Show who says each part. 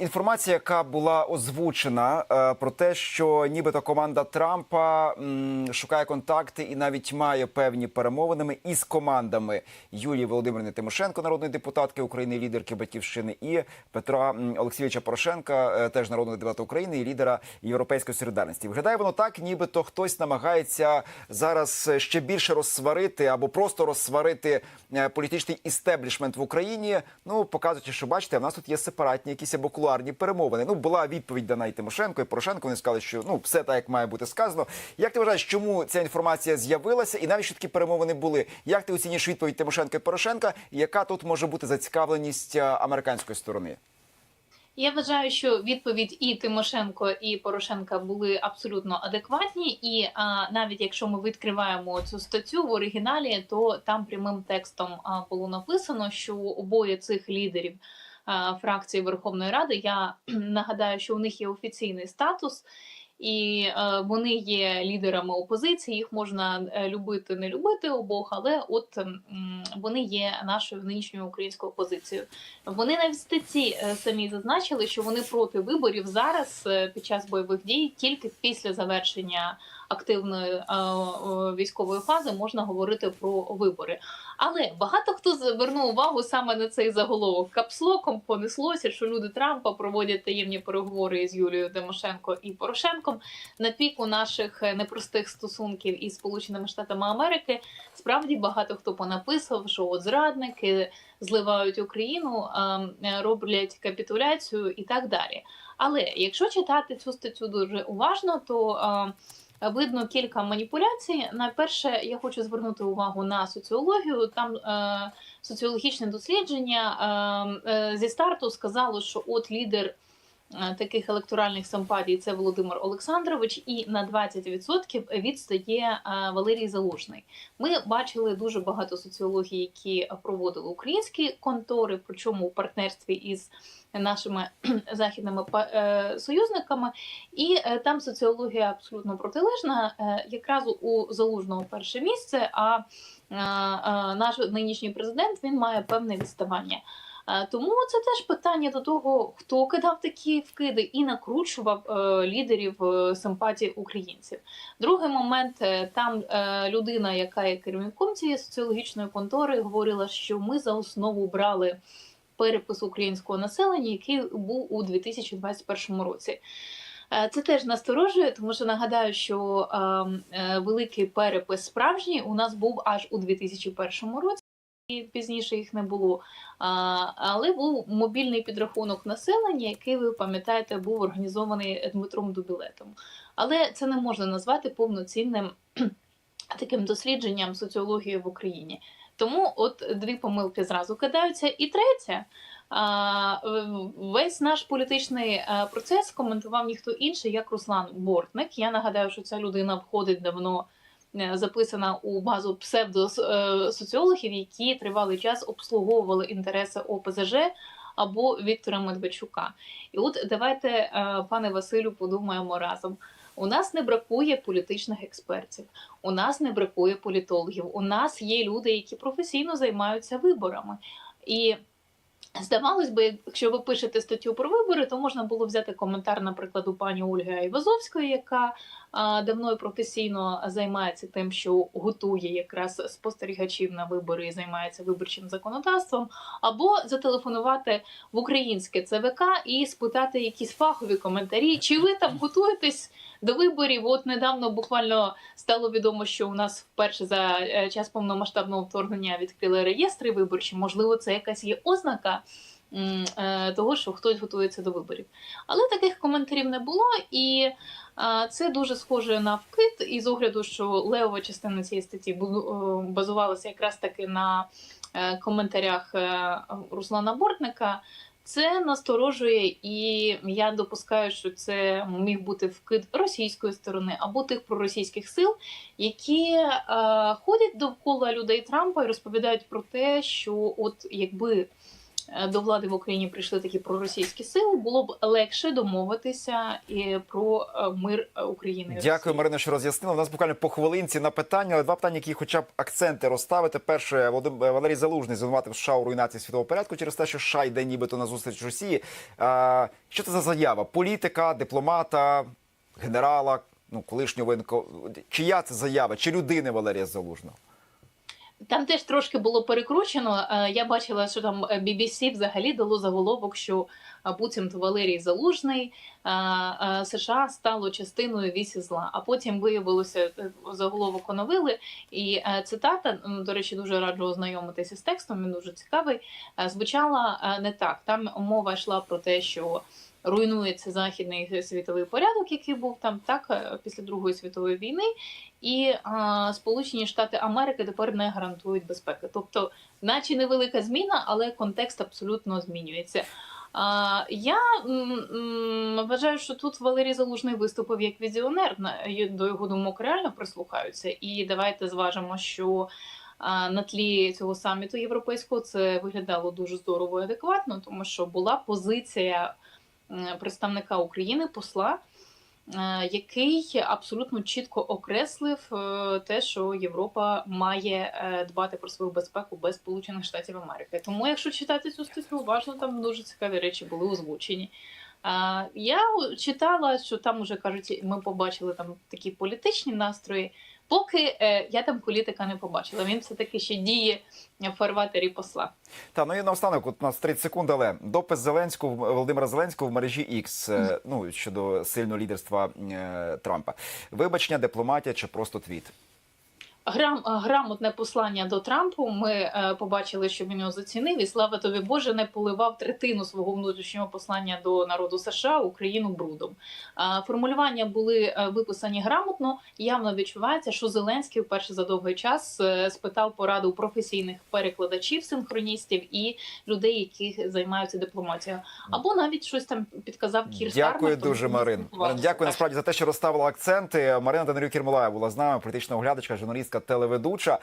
Speaker 1: Інформація, яка була озвучена е, про те, що нібито команда Трампа шукає контакти і навіть має певні перемовинами із командами Юлії Володимирівни Тимошенко, народної депутатки України, лідерки Батьківщини, і Петра Олексійовича Порошенка, е, теж народного депутата України і лідера Європейської солідарності. Виглядає воно так, нібито хтось намагається зараз ще більше розсварити або просто розсварити е, політичний істеблішмент в Україні. Ну показуючи, що бачите, в нас тут є сепаратні якісь або кулуарні перемовини. Ну була відповідь дана і Тимошенко, і Порошенко. Вони сказали, що ну все так, як має бути сказано. Як ти вважаєш, чому ця інформація з'явилася, і навіщо такі перемовини були? Як ти оцінюєш відповідь Тимошенка і Порошенка? Яка тут може бути зацікавленість е, американської сторони?
Speaker 2: Я вважаю, що відповідь і Тимошенко, і Порошенка були абсолютно адекватні. І а, навіть якщо ми відкриваємо цю статтю в оригіналі, то там прямим текстом а, було написано, що обоє цих лідерів фракції Верховної Ради я нагадаю, що у них є офіційний статус. І е, вони є лідерами опозиції. Їх можна е, любити, не любити обох, але от вони є нашою нинішньою українською опозицією. Вони навіть статті е, самі зазначили, що вони проти виборів зараз е, під час бойових дій, тільки після завершення активної е, військової фази можна говорити про вибори. Але багато хто звернув увагу саме на цей заголовок. Капслоком понеслося, що люди Трампа проводять таємні переговори з Юлією Тимошенко і Порошенком на піку наших е, непростих стосунків із Сполученими Штатами Америки. Справді багато хто понаписав, що от зрадники зливають Україну, е, роблять капітуляцію і так далі. Але якщо читати цю статтю дуже уважно, то е, видно кілька маніпуляцій. Найперше, я хочу звернути увагу на соціологію. Там е, соціологічне дослідження е, е, зі старту сказало, що от лідер. Е, Таких електоральних симпатій це Володимир Олександрович, і на 20% відстає е, Валерій Залужний. Ми бачили дуже багато соціологій, які проводили українські контори, причому у партнерстві із нашими західними е, союзниками. І там соціологія абсолютно протилежна. Якраз у залужного перше місце. А наш нинішній президент він має певне відставання. Е, Тому це теж питання до того, хто кидав такі вкиди і накручував е, лідерів е, симпатії українців. Другий момент там людина, яка є керівником цієї соціологічної контори, говорила, що ми за основу брали перепис українського населення, який був у 2021 році. Це теж насторожує, тому що нагадаю, що е, е, великий перепис справжній у нас був аж у 2001 році. І пізніше їх не було. Але був мобільний підрахунок населення, який ви пам'ятаєте, був організований Дмитром Дубілетом. Але це не можна назвати повноцінним таким дослідженням соціології в Україні. Тому от дві помилки зразу кидаються. І третє, весь наш політичний е, процес коментував ніхто інший, як Руслан Бортник. Я нагадаю, що ця людина входить давно. Е, Записана у базу псевдосоціологів, які тривалий час обслуговували інтереси ОПЗЖ або Віктора Медведчука. І от давайте, е, пане Василю, подумаємо разом. У нас не бракує політичних експертів, у нас не бракує політологів. У нас є люди, які професійно займаються виборами. І здавалось би, якщо ви пишете статтю про вибори, то можна було взяти коментар, наприклад, у пані Ольги Айвазовської, яка давно і професійно займається тим, що готує якраз спостерігачів на вибори і займається виборчим законодавством, або зателефонувати в українське ЦВК і спитати якісь фахові коментарі, чи ви там готуєтесь до виборів. От недавно буквально стало відомо, що у нас вперше за е, час повномасштабного вторгнення відкрили реєстри виборчі. Можливо, це якась є ознака е, того, що хтось готується до виборів. Але таких коментарів не було, і е, це дуже схоже на вкид. І з огляду, що левова частина цієї статті е, базувалася якраз таки на коментарях Руслана Бортника. Це насторожує, і я допускаю, що це міг бути вкид російської сторони або тих проросійських сил, які е, ходять довкола людей Трампа і розповідають про те, що от якби до влади в Україні прийшли такі проросійські сили, було б легше домовитися і про е, мир е, України.
Speaker 1: Дякую. Марино, що роз'яснили. У нас буквально по хвилинці на питання, але два питання, які хоча б акценти розставити. Перше, Володим- Валерій Залужний звинуватив США у руйнації світового порядку через те, що США йде нібито на зустріч Росії. А, що це за заява? Політика, дипломата, генерала, ну колишнього воєнко. Чия це заява? Чи людини Валерія Залужного?
Speaker 2: Там теж трошки було перекручено. Е, Я бачила, що там е, BBC взагалі дало заголовок, що е, буцімто Валерій Залужний е, е, США стало частиною вісі зла. А потім виявилося е, заголовок оновили. І е, цитата, до речі, дуже раджу ознайомитися з текстом. Він дуже цікавий. е, Звучала е, не так. Там мова йшла про те, що. Руйнується західний світовий порядок, який був там так е, після Другої світової війни, і а, Сполучені Штати Америки тепер не гарантують безпеки. Тобто, наче невелика зміна, але контекст абсолютно змінюється. А, я м, м, вважаю, що тут Валерій Залужний виступив як візіонер. До його думок реально прислухаються. І давайте зважимо, що на тлі цього саміту європейського це виглядало дуже здорово і адекватно, тому що була позиція представника України, посла. е, Який абсолютно чітко окреслив е, те, що Європа має е, дбати про свою безпеку без Сполучених Штатів Америки. Тому, якщо читати цю статтю, уважно там дуже цікаві речі були озвучені. А, Я читала, що там уже кажуть, ми побачили там такі політичні настрої. Поки е, я там політика не побачила. Він все таки ще діє в фарватері посла.
Speaker 1: Та ну і наостанок, от у нас 30 секунд, але допис Зеленського Володимира Зеленського в мережі X, е, ну щодо сильного лідерства е, Трампа. Вибачення, дипломатія чи просто твіт.
Speaker 2: Грам, грамотне послання до Трампу. Ми е, побачили, що він його зацінив, і слава тобі Боже, не поливав третину свого внутрішнього послання до народу США Україну брудом. Е, формулювання були е, виписані грамотно. Явно відчувається, що Зеленський вперше за довгий час спитав пораду професійних перекладачів, синхроністів і людей, які займаються дипломатією, або навіть щось там підказав Кір
Speaker 1: Дякую
Speaker 2: тому
Speaker 1: дуже, Марин. Марин, Дякую насправді за те, що розставила акценти. Марина Данилюк Кірмолаєва була з нами, політична оглядачка, журналістка, телеведуча.